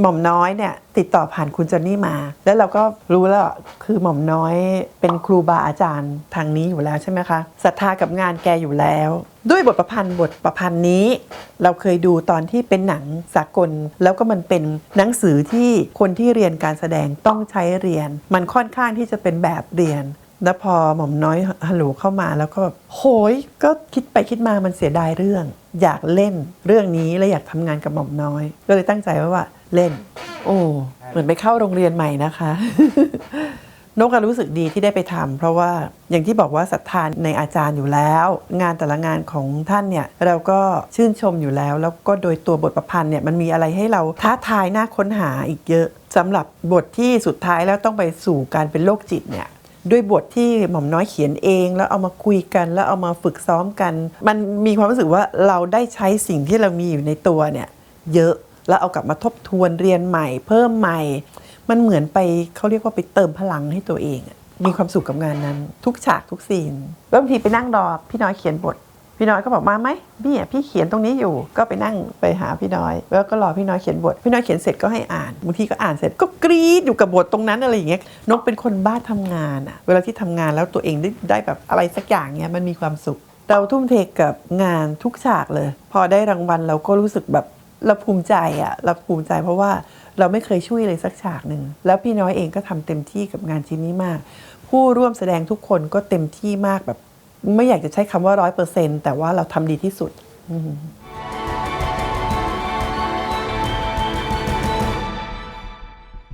หม่อมน้อยเนี่ยติดต่อผ่านคุณจอนนี่มา แล้วเราก็รู้แล้วคือหม่อมน้อยเป็นครูบาอาจารย์ทางนี้อยู่แล้วใช่ไหมคะศรัทธากับงานแกอยู่แล้ว ด้วยบทประพันธ์บทประพันธ์นี้ เราเคยดูตอนที่เป็นหนังสากล แล้วก็มันเป็นหนังสือที่คนที่เรียนการแสดงต้องใช้เรียน มันค่อนข้างที่จะเป็นแบบเรียนแล้วพอหม่อมน้อยฮัลโหลเข้ามาแล้วก็แบบโหยก็คิดไปคิดมามันเสียดายเรื่อง อยากเล่นเรื่องนี้และอยากทำงานกับหม่อมน้อย ก็เลยตั้งใจไว้ว่า เล่น โอ้ เหมือนไปเข้าโรงเรียนใหม่นะคะ นกก็รู้สึกดีที่ได้ไปทำเพราะว่าอย่างที่บอกว่าศรัทธานในอาจารย์อยู่แล้ว งานแต่ละงานของท่านเนี่ยเราก็ชื่นชมอยู่แล้ว แล้วก็โดยตัวบทประพันธ์เนี่ยมันมีอะไรให้เราท้าทายน่าค้นหาอีกเยอะสำหรับบทที่สุดท้ายแล้วต้องไปสู่การเป็นโรคจิตเนี่ยด้วยบทที่หม่อมน้อยเขียนเองแล้วเอามาคุยกันแล้วเอามาฝึกซ้อมกัน มันมีความรู้สึกว่าเราได้ใช้สิ่งที่เรามีอยู่ในตัวเนี่ยเยอะ แล้วเอากลับมาทบทวนเรียนใหม่ เพิ่มใหม่ มันเหมือนไปเขาเรียกว่าไปเติมพลังให้ตัวเอง มีความสุขกับงานนั้น ทุกฉากทุกซีนแล้วบางทีไปนั่งรอพี่น้อยเขียนบท พี่น้อยก็บอกมาไหมพี่อะพี่เขียนตรงนี้อยู่ก็ไปนั่งไปหาพี่น้อย แล้วก็รอพี่น้อยเขียนบท พี่น้อยเขียนเสร็จก็ให้อ่านบางทีก็อ่านเสร็จก็กรี๊ดอยู่กับบทตรงนั้นอะไรอย่างเงี้ยนกเป็นคนบ้าทำงานอะเวลาที่ทำงานแล้วตัวเองได้ได้แบบอะไรสักอย่างเงี้ยมันมีความสุขเราทุ่มเทกับงานทุกฉากเลย พอได้รางวัลเราก็รู้สึกแบบ เราภูมิใจอะเราภูมิใจเพราะว่าเราไม่เคยช่วยเลยสักฉากหนึ่ง แล้วพี่น้อยเองก็ทำเต็มที่กับงานชิ้นนี้มาก ผู้ร่วมแสดงทุกคนก็เต็มที่มากแบบ ไม่อยากจะใช้คำว่าร้อยเปอร์เซ็นต์แต่ว่าเราทำดีที่สุด อื